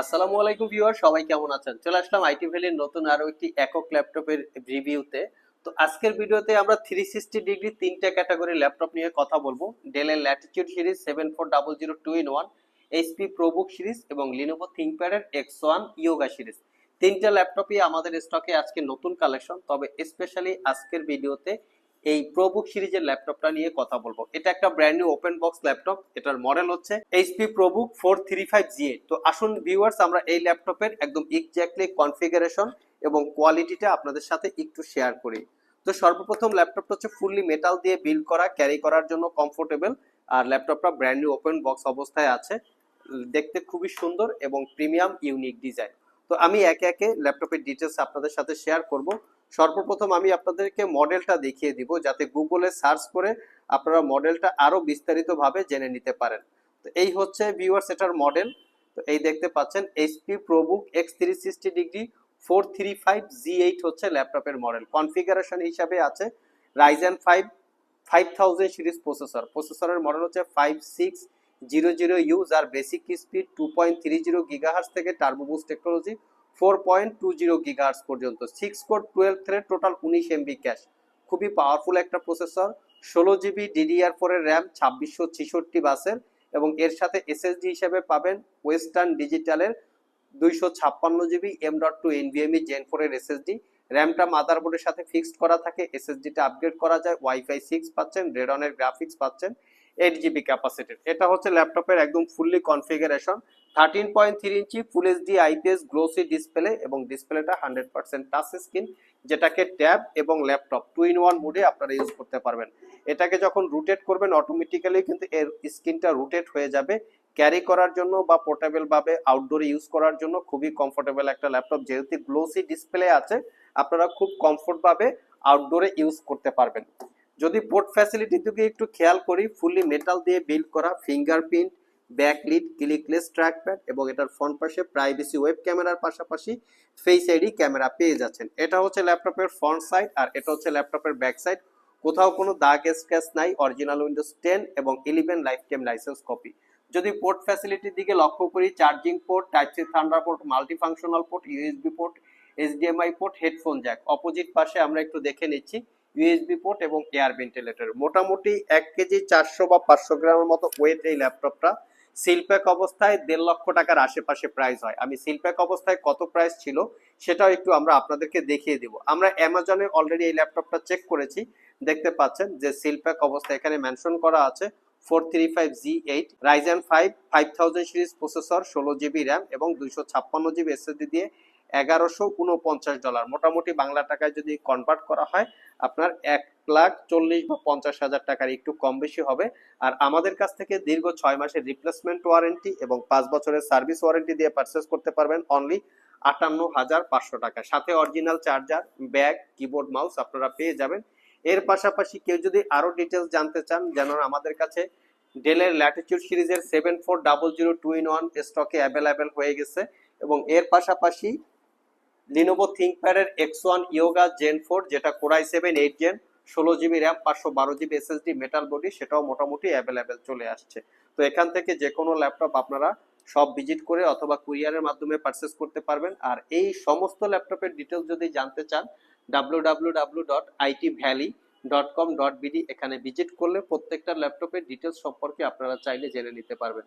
আসসালামু আলাইকুম ভিউয়ার, সবাই কেমন আছেন? চলে আসলাম আইটি ভ্যালির নতুন আরও একটি একক ল্যাপটপের রিভিউতে। তো আজকের ভিডিওতে আমরা থ্রি সিক্সটি ডিগ্রি তিনটা ক্যাটাগরি ল্যাপটপ নিয়ে কথা বলব। ডেলের latitude series seven four double zero two in one HP ProBook series এবং লিনোভো থিঙ্কপ্যাডের এক্স ওয়ান ইয়োগা সিরিজ তিনটা ল্যাপটপই আমাদের স্টকে আজকে নতুন কালেকশন তবে স্পেশালি আজকের ভিডিওতে এই প্রোবুক সিরিজের ল্যাপটপটা নিয়ে কথা বলব। এটা একটা brand new open box laptop. এটার মডেল হচ্ছে HP ProBook four three five G তো আসুন ভিউয়ার্স আমরা এই ল্যাপটপের একদম এক্স্যাক্টলি কনফিগারেশন এবং কোয়ালিটিটা আপনাদের সাথে একটু শেয়ার করি। তো সর্বপ্রথম ল্যাপটপটা হচ্ছে ফুললি মেটাল দিয়ে বিল্ড করা ক্যারি করার জন্য কমফোর্টেবল আর ল্যাপটপটা ব্র্যান্ড নিউ ওপেন বক্স অবস্থায় আছে। দেখতে খুবই সুন্দর এবং প্রিমিয়াম ইউনিক ডিজাইন তো আমি একে একে ল্যাপটপের ডিটেলস আপনাদের সাথে শেয়ার করব। সর্বপ্রথম আমি আপনাদেরকে মডেলটা দেখিয়ে দিব যাতে গুগলে সার্চ করে আপনারা মডেলটা আরও বিস্তারিতভাবে জেনে নিতে পারেন। তো এই হচ্ছে ভিউয়ার্স এটার মডেল। তো এই দেখতে পাচ্ছেন, HP ProBook X three sixty degree four three five G eight হচ্ছে ল্যাপটপের মডেল। কনফিগারেশন হিসাবে আছে Ryzen five five thousand series processor. প্রসেসরের মডেল হচ্ছে five six zero zero U যার basic speed two point three zero gigahertz থেকে turbo boost technology four point two zero gigahertz পর্যন্ত six core twelve thread total উনিশ MB cache খুবই powerful একটা processor ষোলো GB DDR ফোরের RAM ছাব্বিশশো ছেষট্টি বাসের, এবং এর সাথে এসএসডি হিসেবে পাবেন ওয়েস্টার্ন ডিজিটালের দুইশো ছাপ্পান্ন GB M dot two NVMe Gen ফোরের এসএসডি র্যামটা মাদারবোর্ডের সাথে ফিক্সড করা থাকে এসএসডিটা আপগ্রেড করা যায় ওয়াইফাই সিক্স পাচ্ছেন রেডনের গ্রাফিক্স পাচ্ছেন। এইট জিবি ক্যাপাসিটির। এটা হচ্ছে ল্যাপটপের একদম fully configuration thirteen point three inch full HD IPS glossy display এবং ডিসপ্লেটা হান্ড্রেড পার্সেন্ট টাচ স্ক্রিন যেটাকে ট্যাব এবং ল্যাপটপ টু ইন ওয়ান মোডে আপনারা ইউজ করতে পারবেন। এটাকে যখন রুটেট করবেন অটোমেটিক্যালি কিন্তু এর স্ক্রিনটা রুটেট হয়ে যাবে। ক্যারি করার জন্য বা পোর্টেবল ভাবে আউটডোরে ইউজ করার জন্য খুবই কমফোর্টেবল একটা ল্যাপটপ যেহেতু গ্লোসি ডিসপ্লে আছে, আপনারা খুব কমফোর্টভাবে আউটডোরে ইউজ করতে পারবেন। যদি পোর্ট ফ্যাসিলিটির দিকে একটু খেয়াল করি ফুললি মেটাল দিয়ে বিল্ড করা ফিঙ্গারপ্রিন্ট ব্যাকলিট ক্লিকলেস ট্র্যাকপ্যাড এবং এটার ফ্রন্ট পাশে প্রাইভেসি ওয়েব ক্যামেরার পাশাপাশি ফেস আইডি ক্যামেরা পেয়ে যাচ্ছেন। এটা হচ্ছে ল্যাপটপের ফ্রন্ট সাইড আর এটা হচ্ছে ল্যাপটপের ব্যাক সাইড কোথাও কোনো দাগ স্ক্র্যাচ নাই অরিজিনাল উইন্ডোজ টেন এবং eleven lifetime licence copy যদি পোর্ট ফ্যাসিলিটির দিকে লক্ষ্য করি charging port type C thunder port multifunctional port USB port HDMI port headphone jack opposite পাশে আমরা একটু দেখে নিচ্ছি। ইউএসবি পোর্ট এবং এয়ার ভেন্টিলেটর মোটামুটি এক কেজি চারশো বা পাঁচশো গ্রামের মতো ওয়েট এই ল্যাপটপটা। সিলপ্যাক অবস্থায় দেড় লক্ষ টাকার আশেপাশে প্রাইস হয়। আমি সিলপ্যাক অবস্থায় কত প্রাইস ছিল সেটাও একটু আমরা আপনাদেরকে দেখিয়ে দিব। আমরা অ্যামাজনে অলরেডি এই ল্যাপটপটা চেক করেছি। দেখতে পাচ্ছেন যে সিলপ্যাক অবস্থায় এখানে মেনশন করা আছে। Four three five G eight Ryzen five five thousand series processor ষোলো জিবি র্যাম এবং দুইশো ছাপ্পান্ন জিবি এসএসডি দিয়ে এগারোশো উনপঞ্চাশ ডলার মোটামুটি বাংলা টাকায় যদি কনভার্ট করা হয়, আপনার এক লাখ চল্লিশ বা পঞ্চাশ হাজার টাকার একটু কম বেশি হবে। আর আমাদের কাছ থেকে দীর্ঘ ছয় মাসের রিপ্লেসমেন্ট ওয়ারেন্টি এবং পাঁচ বছরের সার্ভিস ওয়ারেন্টি দিয়ে পারচেস করতে পারবেন অনলি আটান্ন হাজার পাঁচশো টাকা। সাথে original charger bag keyboard mouse আপনারা পেয়ে যাবেন। এর পাশাপাশি কেউ যদি আরও ডিটেলস জানতে চান, যেন আমাদের কাছে ডেলের ল্যাটিটিউড সিরিজের seven four double zero two in one স্টকে অ্যাভেলেবেল হয়ে গেছে। এবং এর পাশাপাশি Lenovo থিঙ্কপ্যাডের X one Yoga Gen four যেটা Core i seven eight Gen ষোলো জিবি র্যাম পাঁচশো বারো জিবি এসএসডি মেটাল বডি সেটাও মোটামুটি অ্যাভেলেবেল চলে আসছে। তো এখান থেকে যে কোনো ল্যাপটপ আপনারা সব ভিজিট করে অথবা কুরিয়ারের মাধ্যমে পারচেস করতে পারবেন। আর এই সমস্ত ল্যাপটপের ডিটেলস যদি জানতে চান W W W dot IT valley dot com dot BD এখানে ভিজিট করলে প্রত্যেকটা ল্যাপটপের ডিটেলস সম্পর্কে আপনারা চাইলে জেনে নিতে পারবেন।